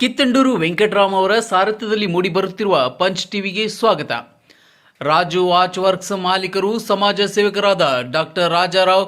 ಕಿತ್ತಂಡೂರು ವೆಂಕಟರಾಮ್ ಅವರ ಸಾರಥ್ಯದಲ್ಲಿ ಮೂಡಿಬರುತ್ತಿರುವ ಪಂಚ್ ಟಿವಿಗೆ ಸ್ವಾಗತ. ರಾಜು ವಾಚ್ ವರ್ಕ್ಸ್ ಮಾಲೀಕರು, ಸಮಾಜ ಸೇವಕರಾದ ಡಾಕ್ಟರ್ ರಾಜಾರಾವ್,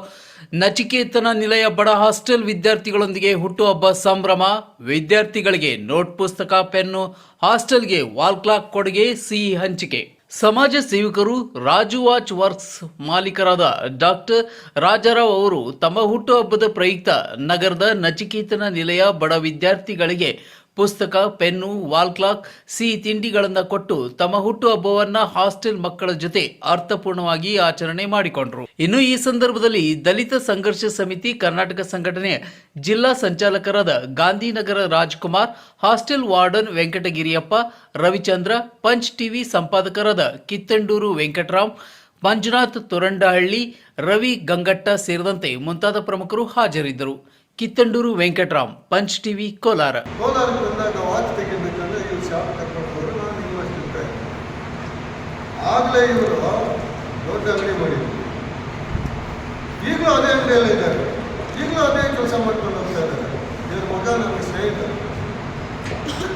ನಚಿಕೇತನ ನಿಲಯ ಬಡ ಹಾಸ್ಟೆಲ್ ವಿದ್ಯಾರ್ಥಿಗಳೊಂದಿಗೆ ಹುಟ್ಟುಹಬ್ಬ ಸಂಭ್ರಮ, ವಿದ್ಯಾರ್ಥಿಗಳಿಗೆ ನೋಟ್ ಪುಸ್ತಕ, ಪೆನ್ನು, ಹಾಸ್ಟೆಲ್ಗೆ ವಾಲ್ ಕ್ಲಾಕ್ ಕೊಡುಗೆ, ಸಿಹಿ ಹಂಚಿಕೆ. ಸಮಾಜ ಸೇವಕರು, ರಾಜು ವಾಚ್ ವರ್ಕ್ಸ್ ಮಾಲೀಕರಾದ ಡಾಕ್ಟರ್ ರಾಜಾರಾವ್ ಅವರು ತಮ್ಮ ಹುಟ್ಟುಹಬ್ಬದ ಪ್ರಯುಕ್ತ ನಗರದ ನಚಿಕೇತನ ನಿಲಯ ಬಡ ವಿದ್ಯಾರ್ಥಿಗಳಿಗೆ ಪುಸ್ತಕ, ಪೆನ್ನು, ವಾಲ್ ಕ್ಲಾಕ್, ಸಿಹಿ ತಿಂಡಿಗಳನ್ನು ಕೊಟ್ಟು ತಮ್ಮ ಹುಟ್ಟುಹಬ್ಬವನ್ನ ಹಾಸ್ಟೆಲ್ ಮಕ್ಕಳ ಜೊತೆ ಅರ್ಥಪೂರ್ಣವಾಗಿ ಆಚರಣೆ ಮಾಡಿಕೊಂಡರು. ಇನ್ನು ಈ ಸಂದರ್ಭದಲ್ಲಿ ದಲಿತ ಸಂಘರ್ಷ ಸಮಿತಿ ಕರ್ನಾಟಕ ಸಂಘಟನೆಯ ಜಿಲ್ಲಾ ಸಂಚಾಲಕರಾದ Gandhinagar Rajkumar, hostel warden Venkatagiriyappa, Ravichandra, punch TV ಸಂಪಾದಕರಾದ Kittandur Venkataram, Manjunath Torandahalli, Ravi Gangatta ಸೇರಿದಂತೆ ಮುಂತಾದ ಪ್ರಮುಖರು ಹಾಜರಿದ್ದರು. Kittandur Venkataram punch TV Kolar. ಕೋಲಾರಕ್ಕೆ ಬಂದಾಗ ವಾಚ್ ತೆಗಿಬೇಕಂದ್ರೆ ನಾನು ಆಗಲೇ ಇವರು ದೊಡ್ಡ ಅಂಗಡಿ ಮಾಡಿದ್ರು. ಈಗಲೂ ಅದೇ ಅಂಗಡಿಯಲ್ಲಿ ಇದ್ದಾರೆ. ಈಗಲೂ ಅದೇ ಕೆಲಸ ಮಾಡ್ಕೊಂಡು ಹೋಗ್ತಾ ಇದ್ದಾರೆ. ಇವ್ರ ಮಗ ನನಗೆ ಸ್ನೇಹಿತರು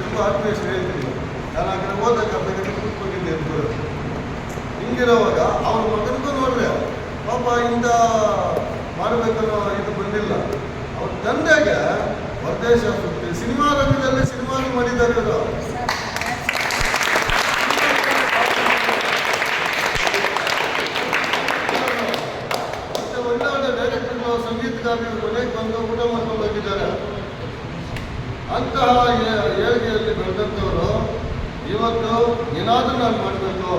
ತುಂಬ ಆತ್ಮೀಯ ಸ್ನೇಹಿತರು ನಾನು ಆ ಕಡೆ ಹೋದಾಗ ಬೇಕಾದ್ರೆ ಕೂತ್ಕೊಂಡಿದ್ದೆ ಅಂತ ಹಿಂಗಿರೋವಾಗ ಅವ್ರ ಮಗನಿಗೂ ನೋಡಿದೆ, ಪಾಪ ಇಂಥ ಮಾಡಬೇಕನ್ನೋ ಇದು ಬಂದಿಲ್ಲ. ಅವ್ರ ತಂದೆಗೆ ಹೊರದೇಶ ಸಿನಿಮಾ ರಂಗದಲ್ಲಿ ಸಿನಿಮಾನು ಮಾಡಿದ್ದಾರೆ ಅವರು. ಮತ್ತೆ ಮನೆಗೆ ಬಂದು ಊಟ ಅಂತಹ ಏಳಿಗೆಯಲ್ಲಿ ಬೆಳೆದಂಥವರು, ಇವತ್ತು ಏನಾದರೂ ನಾನು ಮಾಡಬೇಕು.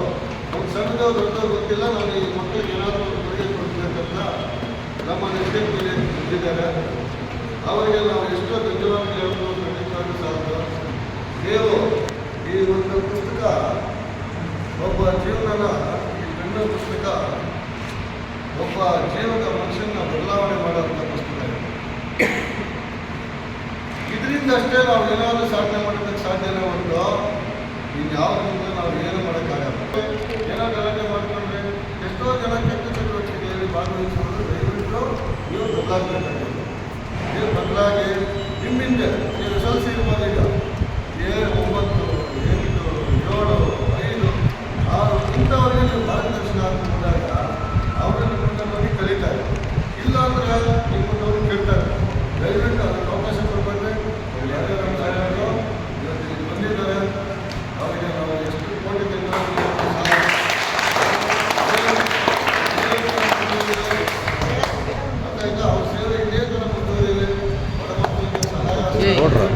ಅವ್ನು ಸಣ್ಣದೋ ದೊಡ್ಡದೋ ಗೊತ್ತಿಲ್ಲ, ನಾನು ಈ ಮಕ್ಕಳಿಗೆ ಏನಾದರೂ ಕೊಡುಗೆ ಕೊಡ್ಬೇಕಂತ ನಮ್ಮ ಇದ್ದಾರೆ ಅವರಿಗೆ ನಾವು ಎಷ್ಟೋ ಧನ್ಯವಾದ ಹೇಳ್ಬೋದು ಖಂಡಿತವಾಗ್ಲೂ ಸಾಕು ನೀವು ಈ ಒಂದು ಪುಸ್ತಕ, ಒಬ್ಬ ಜೀವನನ, ಈ ಗಂಡ ಪುಸ್ತಕ, ಒಬ್ಬ ಜೀವನದ ಮನುಷ್ಯನ ಬದಲಾವಣೆ ಮಾಡುವಂಥ ಪುಸ್ತಕ ಇದು. ಇದರಿಂದ ಅಷ್ಟೇ ನಾವು ಏನಾದರೂ ಸಾಧನೆ ಮಾಡೋದಕ್ಕೆ ಸಾಧ್ಯನೇ ಹೊರತು ಇನ್ಯಾವುದರಿಂದ ನಾವು ಏನು ಮಾಡೋಕ್ಕಾಗಲ್ಲ. ಏನೋ ಗಲಾಟೆ ಮಾಡಿಕೊಂಡ್ರೆ ಎಷ್ಟೋ ಜನ ಕೆಟ್ಟ ಚಟುವಟಿಕೆಯಲ್ಲಿ ಭಾಗವಹಿಸಿಕೊಂಡು ದಯವಿಟ್ಟು ನೀವು ಬದಲಾಗಬೇಕಾಗಿದೆ ನೀವು ಬದಲಾಗಿ 面で、それは成功が出た。gorra.